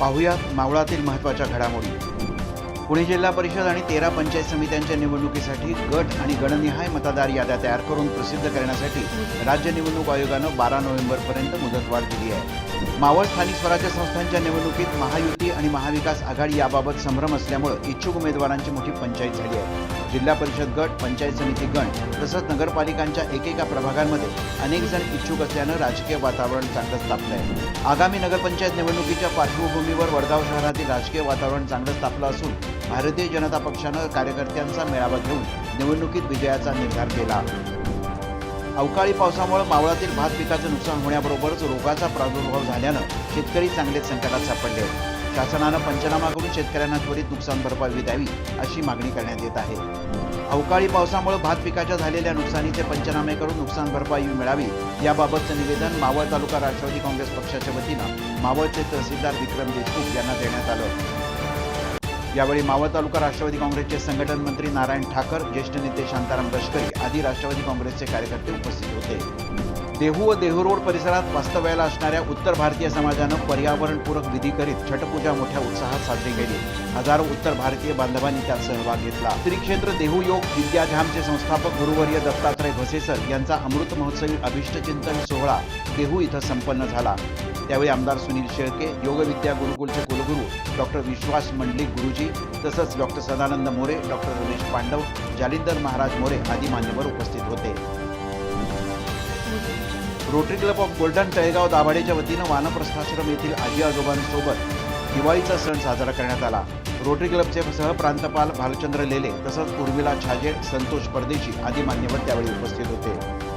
पाहुयात मावळातील महत्त्वाच्या घडामोडी. पुणे जिल्हा परिषद आणि तेरा पंचायत समित्यांच्या निवडणुकीसाठी गट आणि गणनिहाय मतदार याद्या तयार करून प्रसिद्ध करण्यासाठी राज्य निवडणूक आयोगानं बारा नोव्हेंबरपर्यंत मुदतवाढ दिली आहे. मावळ स्थानिक स्वराज्य संस्थांच्या निवडणुकीत महायुती आणि महाविकास आघाडी याबाबत संभ्रम असल्यामुळे इच्छुक उमेदवारांची मोठी पंचायत झाली आहे. जिल्हा परिषद गट पंचायत समिती गट तसंच नगरपालिकांच्या एकेका प्रभागांमध्ये अनेक जण इच्छुक असल्यानं राजकीय वातावरण चांगलंच तापलं आहे. आगामी नगरपंचायत निवडणुकीच्या पार्श्वभूमीवर वडगाव शहरातील राजकीय वातावरण चांगलंच तापलं असून भारतीय जनता पक्षानं कार्यकर्त्यांचा मेळावा घेऊन निवडणुकीत विजयाचा निर्धार केला. अवकाळी पावसामुळे मावळातील भात पिकाचं नुकसान होण्याबरोबरच रोगाचा प्रादुर्भाव झाल्यानं शेतकरी चांगलेच संकटात सापडले आहेत. शासनानं पंचनामा करून शेतकऱ्यांना त्वरित नुकसान भरपाई द्यावी अशी मागणी करण्यात येत आहे अवकाळी पावसामुळे भात पिकाच्या झालेल्या नुकसानीचे पंचनामे करून नुकसान भरपाई मिळावी याबाबतचं निवेदन मावळ तालुका राष्ट्रवादी काँग्रेस पक्षाच्या वतीनं मावळचे तहसीलदार विक्रम देशमुख यांना देण्यात आलं यावेळी मावळ तालुका राष्ट्रवादी काँग्रेसचे संघटन मंत्री नारायण ठाकर ज्येष्ठ नेते शांताराम लष्करी आदी राष्ट्रवादी काँग्रेसचे कार्यकर्ते उपस्थित होते. देहू व देहू रोड परिसरात वास्तव्याला असणाऱ्या उत्तर भारतीय समाजानं पर्यावरणपूरक विधी करीत छटपूजा मोठ्या उत्साहात साजरी केली. हजारो उत्तर भारतीय बांधवांनी त्यात सहभाग घेतला. श्री क्षेत्र देहू योग विद्याधामचे संस्थापक गुरुवर्य दत्तात्रय भसेसर यांचा अमृत महोत्सवी अभिष्टचिंतन सोहळा देहू इथं संपन्न झाला. त्यावेळी आमदार सुनील शेळके योगविद्या गुरुकुलचे कुलगुरू डॉक्टर विश्वास मंडलिक गुरुजी तसंच डॉक्टर सदानंद मोरे डॉक्टर रमेश पांडव जालिंदर महाराज मोरे आदी मान्यवर उपस्थित होते. Rotary Club of Golden Talegaon दाभाडेच्या वतीनं वानप्रस्थाश्रम येथील आजी आजोबांसोबत दिवाळीचा सण साजरा करण्यात आला. रोटरी क्लबचे सहप्रांतपाल भालचंद्र लेले तसंच उर्मिला छाजे संतोष परदेशी आदी मान्यवर त्यावेळी उपस्थित होते.